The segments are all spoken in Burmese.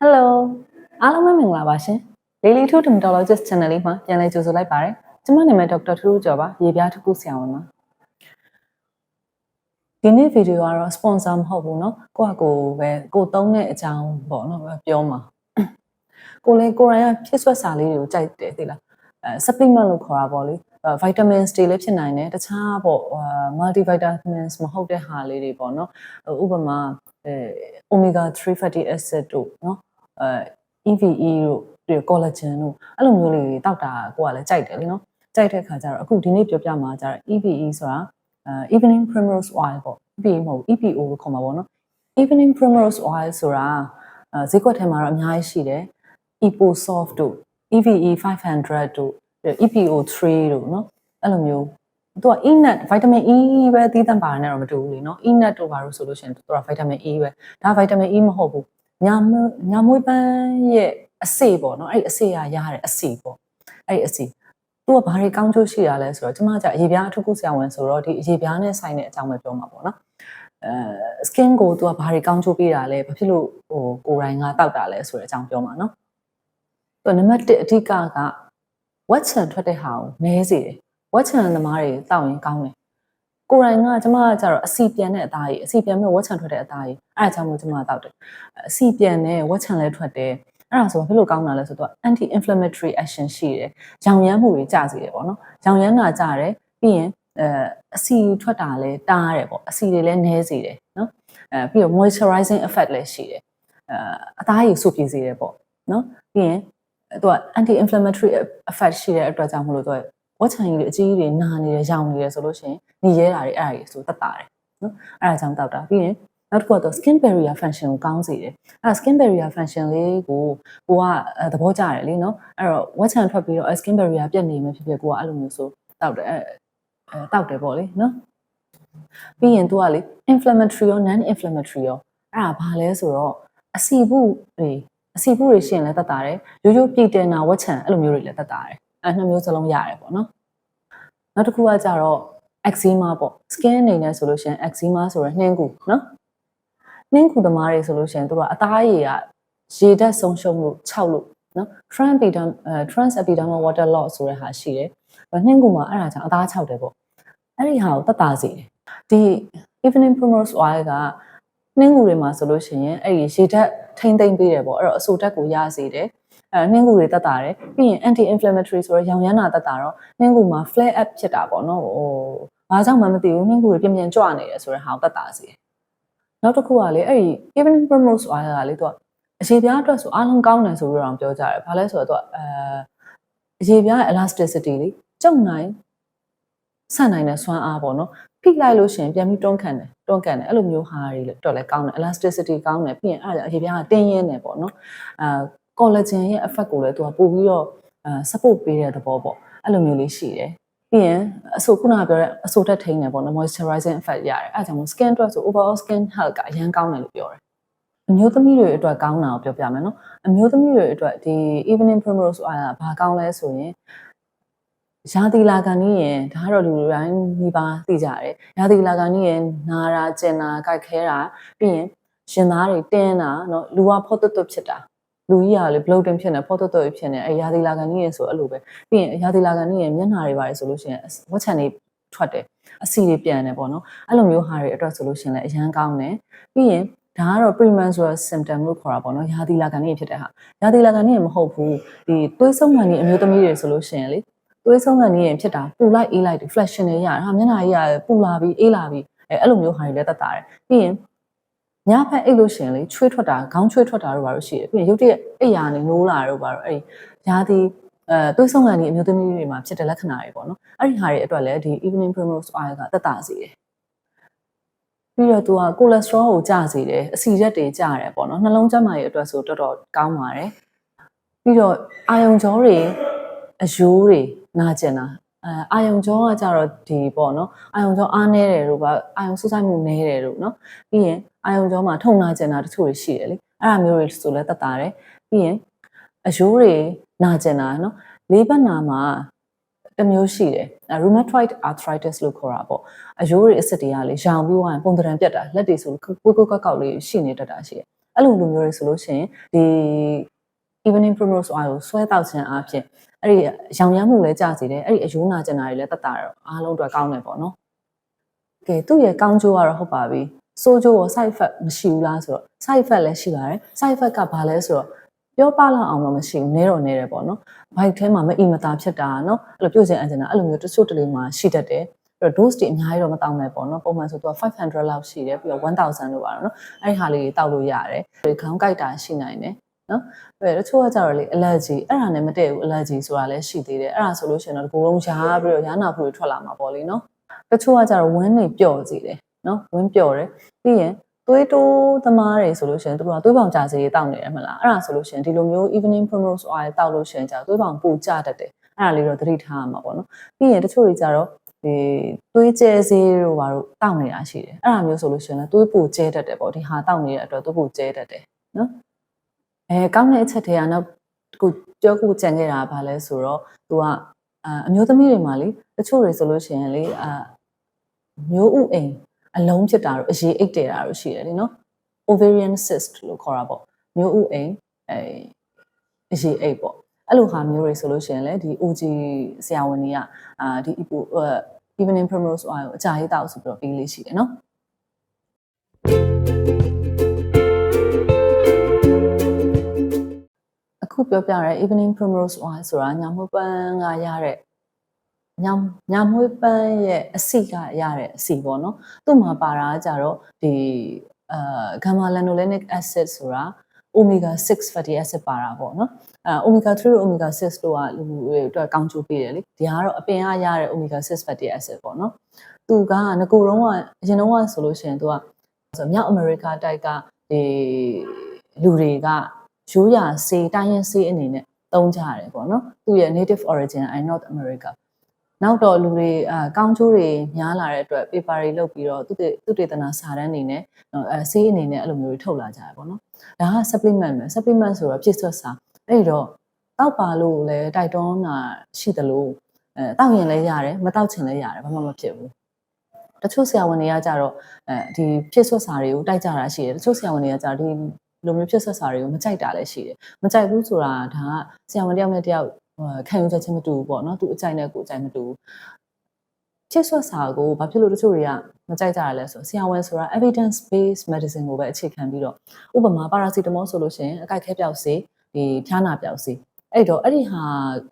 Hello အားလုံးပဲမင်္ဂလာပါရှင် Lily to Dermatologist Channel လေးမှာပြန်လည်ကြိုဆိုလိုက်ပါရစေကျွန်မနာမည်ဒေါက်တာထူးထူးကျော်ပါရေပြားတစ်ခုဆရာဝန်ပါဒီနေ့ဗီဒီယိုကတော့ sponsor မဟုတ်ဘူးเนาะကိုယ့်အကိုပဲကိုသုံးတဲ့အကြောင်းပေါ့เนาะပြောမှာကိုလည်းကိုရိုင်းကဖြစ်ဆွက်စာလေးတွေကိုကြိုက်တယ်သိလားအဲ supplement လို့ခေါ်တာပေါ့လေ vitamins တွေလည်းဖြစ်နိုင်တယ်တခြားပေါ့ multivitamins မဟုတ်တဲ့ဟာလေးတွေပေါ့เนาะဥပမာအဲ omega 3 fatty acid တို့เนาะ အဲ EVE တို့ပြီး collagen တို့အဲ့လိုမျိုးလေးတွေတောက်တာကိုကလည်းကြိုက်တယ်လीเนาะကြိုက်တဲ့ခါကျတော့အခုဒီနေ့ပြောပြမှာကျတော့ EVE ဆိုတာအဲ evening primrose oil ပေါ့ EVE မဟုတ် EPO လို့ခေါ်မှာပေါ့နော် evening primrose oil ဆိုတာအဲဈေးကွက်ထဲမှာတော့အများကြီးရှိတယ် EPO soft တို့ EVE 500တို့ EPO 3တို့เนาะအဲ့လိုမျိုးသူက E nut vitamin E ပဲသီးသန့်ပါတယ်နဲ့တော့မတူဘူးလीเนาะ E nut တို့ဘာလို့ဆိုလို့ရှိရင်သူက vitamin E ပဲဒါ vitamin E မဟုတ်ဘူး ညာမညာမွေးပန်းရဲ့အစေပေါ့နော်အဲ့ဒီအစေရရတဲ့အစေပေါ့အဲ့ဒီအစေသူကဘာတွေကောင်းကျိုးရှိတာလဲဆိုတော့ကျမကရေပြားအထူးကုဆရာဝန်ဆိုတော့ဒီရေပြားနဲ့ဆိုင်တဲ့အကြောင်းပဲပြောမှာပေါ့နော်အဲ skin ကိုသူကဘာတွေကောင်းကျိုးပေးတာလဲဘာဖြစ်လို့ဟိုကိုယ်တိုင်ကတောက်တာလဲဆိုတဲ့အကြောင်းပြောမှာနော်သူနံပါတ်1အဓိကကဝက်ချန်ထွက်တဲ့ဟာကိုနဲစေတယ်ဝက်ချန်သမားတွေတောက်ရင်ကောင်းတယ် ကိုယ်တိုင်ကကျမကကြတော့အစီပြန်တဲ့အသားကြီးအစီပြန်မဲ့ဝက်ချန်ထွက်တဲ့အသားကြီးအဲ့ဒါကြောင့်မို့ကျမကတောက်တယ်အစီပြန်နဲ့ဝက်ချန်လည်းထွက်တယ်အဲ့ဒါဆိုဘယ်လိုကောင်းတာလဲဆိုတော့ anti inflammatory action ရှိတယ်။ရောင်ရမ်းမှုတွေကျစေတယ်ပေါ့နော်။ရောင်ရမ်းတာကျတယ်ပြီးရင်အဲအစီထွက်တာလည်းတားတယ်ပေါ့။အစီတွေလည်းနည်းစေတယ်နော်။အဲပြီးတော့ moisturizing effect လည်းရှိတယ်။အဲအသားရည်ဆုပ်ပြေစေတယ်ပေါ့နော်။ပြီးရင်သူက anti inflammatory effect ရှိတဲ့အတွက်ကြောင့်မလို့သူကဝက်ချန်ကြီးတွေအကြီးကြီးတွေနာနေတယ်ရောင်နေတယ်ဆိုလို့ရှိရင် နေရတာတွေအဲ့ဒါတွေဆိုတက်တာတယ်နော်အဲ့ဒါကြောင့်တောက်တာပြီးရင်နောက်တစ်ခုကတော့ skin barrier function ကိုကောင်းစေတယ်အဲ့ skin barrier function လေးကိုကိုကသဘောကျတယ်လीနော်အဲ့တော့ဝက်ချန်ထွက်ပြီးတော့ skin barrier ပြတ်နေမှဖြစ်ဖြစ်ကိုကအဲ့လိုမျိုးဆိုတောက်တယ်အဲတောက်တယ်ပေါ့လေနော်ပြီးရင် तू ကလေ inflammatory ရော non inflammatory ရောအဲ့ဒါဘာလဲဆိုတော့အစီပုတွေအစီပုတွေရှင်လည်းတတ်တာတယ်ရိုးရိုးပြည်တင်တာဝက်ချန်အဲ့လိုမျိုးတွေလည်းတတ်တာတယ်အဲ့နှစ်မျိုးစလုံးရတယ်ပေါ့နော်နောက်တစ်ခုကကြတော့ eczema ပေါ့ skin အနေနဲ့ဆိုလို့ရှိရင် eczema ဆိုရနှင်းကူနော်နှင်းကူသမားတွေဆိုလို့ရှိရင်တို့ကအသားရည်ကရေဓာတ်ဆုံးရှုံးလို့ခြောက်လို့နော် transepidermal အဲ transepidermal water loss ဆိုတဲ့ဟာရှိတယ်နှင်းကူမှာအဲ့ဒါကြောင့်အသားခြောက်တယ်ပေါ့အဲ့ဒီဟာကိုတတ်တာစေတယ်ဒီ evening primrose oil က နှင်းကူတွေမှာဆိုလို့ရှိရင်အဲ့ဒီရေဓာတ်ထိမ့်သိမ့်ပေးတယ်ပေါ့အဲ့တော့အဆိုဓာတ်ကိုရစေတယ်အဲနှင်းကူတွေတက်တာတယ်ပြီးရင် anti inflammatory ဆိုတော့ရောင်ရမ်းတာတက်တာတော့နှင်းကူမှာ flare up ဖြစ်တာပေါ့နော်ဟိုဘာကြောင့်မှမသိဘူးနှင်းကူတွေပြင်းပြင်းကြွနေတယ်ဆိုတဲ့ဟာကိုတက်တာစီနောက်တစ်ခုကလေအဲ့ဒီ evening primrose oil ကလေသူကအရေပြားအတွက်ဆိုအားလုံးကောင်းတယ်ဆိုပြီးတော့ပြောကြတယ်ဘာလဲဆိုတော့သူကအဲအရေပြားရဲ့ elasticity လေကျုံနိုင်ဆန့်နိုင်တဲ့စွမ်းအားပေါ့နော်ဖိလိုက်လို့ရှိရင်ပြန်ပြီးတွန်းခံတယ် တွန်းကန်တယ်အဲ့လိုမျိုးဟာတွေတော့လည်းကောင်းတယ် elasticity ကောင်းတယ်ပြီးရင်အဲ့ဒါအရေပြားကတင်းရင်းတယ်ပေါ့နော်အဲ collagen ရဲ့ effect ကိုလည်းသူကပို့ပြီးတော့အဲ support ပေးတဲ့သဘောပေါ့အဲ့လိုမျိုးလေးရှိတယ်ပြီးရင်အဆိုခုနကပြောတဲ့အဆိုတက်ထိန်းတယ်ပေါ့နော် moisturizing effect ရတယ်အဲဒါကြောင့် skin အတွက်ဆို overall skin health ကအရန်ကောင်းတယ်လို့ပြောတယ်အမျိုးသမီးတွေအတွက်ကောင်းတာကိုပြောပြမယ်နော်အမျိုးသမီးတွေအတွက်ဒီ evening primrose oil ကဘာကောင်းလဲဆိုရင် ရာသီလာကန်ကြီးရင်ဒါကတော့လူတွေတိုင်းမိပါသိကြတယ်ရာသီလာကန်ကြီးရင်နာတာကျင်တာကြိုက်ခဲတာပြီးရင်ရှင်သားတွေတင်းတာเนาะလူကဖော့တွတ်တွတ်ဖြစ်တာလူကြီးကလေ bloating ဖြစ်နေဖော့တွတ်တွတ်ဖြစ်နေအဲရာသီလာကန်ကြီးရင်ဆိုအဲ့လိုပဲပြီးရင်ရာသီလာကန်ကြီးရင်မျက်နှာတွေပါတယ်ဆိုလို့ရှိရင်ဝက်ချန်တွေထွက်တယ်အဆီတွေပြန်တယ်ပေါ့နော်အဲ့လိုမျိုးဟာတွေအတွက်ဆိုလို့ရှိရင်လည်းအရန်ကောင်းတယ်ပြီးရင်ဒါကတော့ premenstrual symptom လို့ခေါ်တာပေါ့နော်ရာသီလာကန်ကြီးဖြစ်တဲ့ဟာရာသီလာကန်ကြီးမဟုတ်ဘူးဒီသွေးဆုံးကန်ကြီးအမျိုးသမီးတွေဆိုလို့ရှိရင်လေ သွေးဆုံးကန်ကြီးရင်ဖြစ်တာပူလိုက်အေးလိုက်တွေ flash တွေရတယ်ဟာမျက်နှာကြီးကပူလာပြီးအေးလာပြီးအဲအဲ့လိုမျိုးဟာတွေလည်းတက်တာတယ်ပြီးရင်ညဖက်အိတ်လို့ရှင်လေချွေးထွက်တာခေါင်းချွေးထွက်တာတို့ဘာလို့ရှိရပြီးရင်ရုပ်တရက်အိတ်ရာနေနိုးလာတို့ဘာလို့အဲ့ဒီရာသီအဲသွေးဆုံးကန်ကြီးအမျိုးသမီးတွေမှာဖြစ်တဲ့လက္ခဏာတွေပေါ့နော်အဲ့ဒီဟာတွေအတွက်လည်းဒီ evening primrose oil ကတက်တာစေတယ်ပြီးတော့သူကကိုလက်စထရောကိုကျစေတယ်အဆီရက်တွေကျတယ်ပေါ့နော်နှလုံးကျန်းမာရေးအတွက်ဆိုတော်တော်ကောင်းပါတယ်ပြီးတော့အာယုံကြောတွေ အယိုးတွေနာကျင်တာအဲအာယုံကြောကကြတော့ဒီပေါ့နော်အာယုံကြောအားနေတယ်လို့ပါအာယုံစူးစိုက်မှုနေတယ်လို့နော်ပြီးရင်အာယုံကြောမှာထုံနာကျင်တာတချို့တွေရှိတယ်လေအဲ့ဒါမျိုးတွေဆိုလဲတက်တာတယ်ပြီးရင်အယိုးတွေနာကျင်တာနော်လေးဘက်နာမှာတစ်မျိုးရှိတယ် rheumatoid arthritis လို့ခေါ်တာပေါ့အယိုးတွေအစ်စ်တွေကလေရောင်ပြီးသွားရင်ပုံသဏ္ဍာန်ပြတ်တာလက်တွေဆိုကိုကိုကောက်ကောက်လေးရှိနေတတ်တာရှိတယ်အဲ့လိုလူမျိုးတွေဆိုလို့ရှိရင်ဒီ evening primrose oil ကိုဆွဲတောက်ခြင်းအပြင်အဲ့ဒီရောင်ရမ်းမှုလည်းကျစေတယ်အဲ့ဒီအယိုးနာကျင်တာတွေလည်းတက်တာတော့အားလုံးအတွက်ကောင်းတယ်ပေါ့နော်ကဲသူ့ရဲ့ကောင်းကျိုးကတော့ဟုတ်ပါပြီစိုးကျိုးရော side effect မရှိဘူးလားဆိုတော့ side effect လည်းရှိပါတယ် side effect ကဘာလဲဆိုတော့ပြောပလောက်အောင်တော့မရှိဘူးနဲတော့နဲတယ်ပေါ့နော်ဘိုက်ထဲမှာမအီမတာဖြစ်တာနော်အဲ့လိုပြုတ်စင်အန်ဂျင်နာအဲ့လိုမျိုးတချို့တလေမှာရှိတတ်တယ်အဲ့တော့ dose တွေအများကြီးတော့မတောင်းနဲ့ပေါ့နော်ပုံမှန်ဆိုတော့500လောက်ရှိတယ်ပြီးတော့1000လို့ပါတော့နော်အဲ့ဒီဟာလေးတွေတောက်လို့ရတယ်ဒီခေါင်းကိုက်တာရှိနိုင်တယ် နော်အဲ့တချို့ကကြတော့လေ allergy အဲ့ဒါနဲ့မတည့်ဘူး allergy ဆိုတာလည်းရှိသေးတယ်အဲ့ဒါဆိုလို့ရှိရင်တော့ဒီကိုယ်လုံးရှားပြီးတော့ရာနာဖူတွေထွက်လာမှာပေါ့လေနော်တချို့ကကြတော့ဝင်းနေပျော့စီတယ်နော်ဝင်းပျော့တယ်ပြီးရင်သွေးတိုးသမားတွေဆိုလို့ရှိရင်တို့ကသွေးပေါင်ကြာစီတွေတောက်နေတယ်မလားအဲ့ဒါဆိုလို့ရှိရင်ဒီလိုမျိုး evening primrose oil တောက်လို့ရှိရင်ကြာသွေးပေါင်ပူကျတတ်တယ်အဲ့ဒါလေးတော့သတိထားရမှာပေါ့နော်ပြီးရင်တချို့တွေကြတော့ဒီသွေးကျဲစေးတို့ဘာလို့တောက်နေတာရှိတယ်အဲ့ဒါမျိုးဆိုလို့ရှိရင်လည်းသွေးပူကျဲတတ်တယ်ပေါ့ဒီဟာတောက်နေတဲ့အတွက်သွေးပူကျဲတတ်တယ်နော် အဲကောင်းတဲ့အချက်တွေကနောက်ခုပြောခုကြံခဲ့တာကဘာလဲဆိုတော့သူကအမျိုးသမီးတွေမှာလေတချို့တွေဆိုလို့ရှိရင်လေအာမျိုးဥအိမ်အလုံးဖြစ်တာတို့အရေးအိတ်တယ်တာတို့ရှိတယ်လीနော် ovarian cyst လို့ခေါ်တာပေါ့မျိုးဥအိမ်အဲအရေးအိတ်ပေါ့အဲ့လိုဟာမျိုးတွေဆိုလို့ရှိရင်လည်းဒီ OG ဆရာဝန်ကြီးကအာဒီ evening primrose oil ကိုအကြာကြီးတောက်ဆိုပြီးတော့ပေးလေးရှိတယ်နော် အခုပြောပြရဲ evening primrose oil ဆိုတာညမပန်းကရတဲ့ညညမွေးပန်းရဲ့အဆီကရတဲ့အဆီပေါ့နော်သူ့မှာပါတာကကြတော့ဒီအာ gamma lanolinic acid ဆိုတာ omega 6 fatty acid ပါတာပေါ့နော်အဲ omega 3တို့ omega 6တို့ကလူတွေအတွက်ကောင်းကျိုးပေးတယ်လေဒီကတော့အပင်ကရတဲ့ omega 6 fatty acid ပေါ့နော်သူကငကိုတုံးကအရင်တုန်းကဆိုလို့ရှိရင်သူကဆိုမြောက်အမေရိကတိုက်ကဒီလူတွေက ရိုးရာစေးတိုင်းရင်စေးအနေနဲ့သုံးကြရတယ်ပေါ့နော်သူရဲ့ native origin i north america နောက်တော့လူတွေအာကောင်းကျိုးတွေများလာတဲ့အတွက် paper တွေလုပ်ပြီးတော့သူတေသူတေသနာစာတမ်းအနေနဲ့အဲဆေးအနေနဲ့အဲ့လိုမျိုးတွေထုတ်လာကြရပေါ့နော်ဒါက supplement ပဲ supplement ဆိုတော့ပြည့်စွတ်စာအဲ့တော့တောက်ပါလို့လည်းတိုက်တွန်းတာရှိသလိုအဲတောက်ရင်လည်းရတယ်မတောက်ချင်လည်းရတယ်ဘာမှမဖြစ်ဘူးတချို့ဆရာဝန်တွေကကြတော့အဲဒီဖြစ်ဆွတ်စာတွေကိုတိုက်ကြတာရှိတယ်တချို့ဆရာဝန်တွေကကြတော့ဒီ လိုမျိုးဖြစ်ဆွတ်စာတွေကိုမကြိုက်တာလည်းရှိတယ်မကြိုက်ဘူးဆိုတာဒါကဆရာဝန်တယောက်နဲ့တယောက်ခံယူချက်ချင်းမတူဘူးပေါ့နော်သူအကြိုက်နဲ့ကိုအကြိုက်မတူဘူးချစ်ဆွတ်စာကိုဘာဖြစ်လို့တချို့တွေကမကြိုက်ကြရလဲဆိုဆရာဝန်ဆိုတာ evidence based medicine ကိုပဲအခြေခံပြီးတော့ဥပမာပါရာစီတမောဆိုလို့ရှိရင်အကိုက်ခဲပြောက်စေဒီဖျားနာပြောက်စေအဲ့တော့အဲ့ဒီဟာ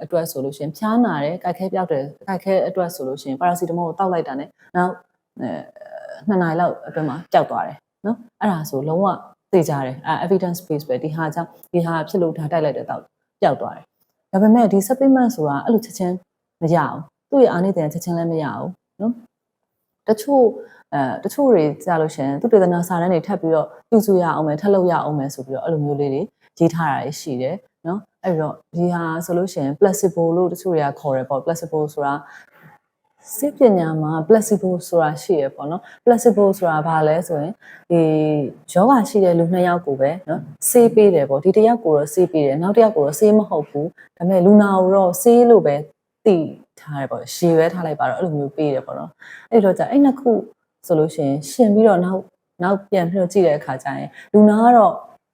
အတွက်ဆိုလို့ရှိရင်ဖျားနာတယ်ကိုက်ခဲပြောက်တယ်ကိုက်ခဲအတွက်ဆိုလို့ရှိရင်ပါရာစီတမောကိုတောက်လိုက်တာ ਨੇ နောက်နှစ်နာရီလောက်အတွင်းမှာပျောက်သွားတယ်နော်အဲ့ဒါဆိုလုံးဝ သိကြတယ်အဲ evidence base ပဲဒီဟာကြောင့်ဒီဟာဖြစ်လို့ဒါတိုက်လိုက်တဲ့တော့ပျောက်သွားတယ်ဒါပေမဲ့ဒီ supplement ဆိုတာအဲ့လိုချက်ချင်းမရအောင်သူ့ရဲ့အားနေတဲ့ချက်ချင်းလည်းမရအောင်နော်တချို့အဲတချို့တွေကြားလို့ရှင်သူတေသနာစာတမ်းတွေထပ်ပြီးတော့ပြုစုရအောင်မယ်ထပ်လုပ်ရအောင်မယ်ဆိုပြီးတော့အဲ့လိုမျိုးလေးတွေရေးထားတာရှိတယ်နော်အဲ့တော့ဒီဟာဆိုလို့ရှင် placebo လို့တချို့တွေကခေါ်တယ်ပေါ့ placebo ဆိုတာ စိတ်ပညာမှာ placebo ဆိုတာရှိရပေါ့နော် placebo ဆိုတာဘာလဲဆိုရင်ဒီယောဂရှိတဲ့လူနှစ်ယောက်ကိုပဲနော်ဆေးပေးတယ်ပေါ့ဒီတစ်ယောက်ကိုတော့ဆေးပေးတယ်နောက်တစ်ယောက်ကိုတော့ဆေးမဟုတ်ဘူးဒါပေမဲ့လူနာကိုတော့ဆေးလို့ပဲသိထားတယ်ပေါ့ရှည်ပဲထားလိုက်ပါတော့အဲ့လိုမျိုးပေးတယ်ပေါ့နော်အဲ့တော့じゃအဲ့နှစ်ခုဆိုလို့ရှိရင်ရှင်ပြီးတော့နောက်နောက်ပြန်ပြီးတော့ကြည့်တဲ့အခါကျရင်လူနာကတော့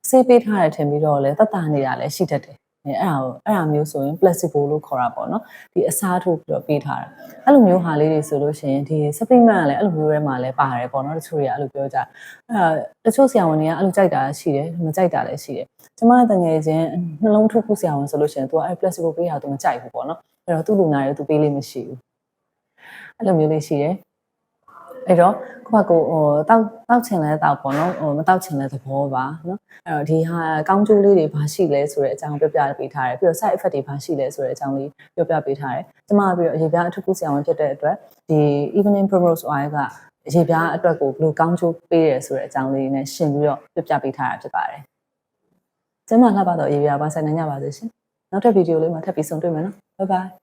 ဆေးပေးထားတယ်ထင်ပြီးတော့လဲတတ်တာနေတာလည်းရှိတတ်တယ် အဲအဲ့ဒါကိုအဲ့ဒါမျိုးဆိုရင် placebo လို့ခေါ်တာပေါ့နော်ဒီအစားထိုးပြီးတော့ပေးထားတာအဲ့လိုမျိုးဟာလေးတွေဆိုလို့ရှိရင်ဒီ supplement ကလည်းအဲ့လိုမျိုးထဲမှာလည်းပါတယ်ပေါ့နော်တချို့တွေကအဲ့လိုပြောကြအဲ့တချို့ဆရာဝန်တွေကအဲ့လိုကြိုက်တာရှိတယ်မကြိုက်တာလည်းရှိတယ်ကျမတငယ်ချင်းနှလုံးထုတ်ခုဆရာဝန်ဆိုလို့ရှိရင် तू အဲ့ placebo ပေးတာ तू မကြိုက်ဘူးပေါ့နော်အဲ့တော့သူ့လူနာတွေ तू ပေးလို့မရှိဘူးအဲ့လိုမျိုးလေးရှိတယ် အဲ့တော့ကိုကကိုဟိုတောက်တောက်ချင်လဲတောက်ပေါ့နော်ဟိုမတောက်ချင်လဲသဘောပါနော်အဲ့တော့ဒီဟာကောင်းကျိုးလေးတွေဘာရှိလဲဆိုတဲ့အကြောင်းပြောပြပေးထားတယ်ပြီးတော့ side effect တွေဘာရှိလဲဆိုတဲ့အကြောင်းလေးပြောပြပေးထားတယ်ကျမပြီးတော့အရေးပြားအထူးကုဆရာဝန်ဖြစ်တဲ့အတွက်ဒီ evening primrose oil ကရေပြားအတွက်ကိုဘယ်လိုကောင်းကျိုးပေးရဆိုတဲ့အကြောင်းလေးနဲ့ရှင်းပြီးတော့ပြပြပေးထားတာဖြစ်ပါတယ်။ကျမလှပတော့ရေပြားပါဆိုင်နိုင်ကြပါစေရှင်။နောက်ထပ်ဗီဒီယိုလေးမှာထပ်ပြီးဆုံတွေ့မယ်နော်။ Bye bye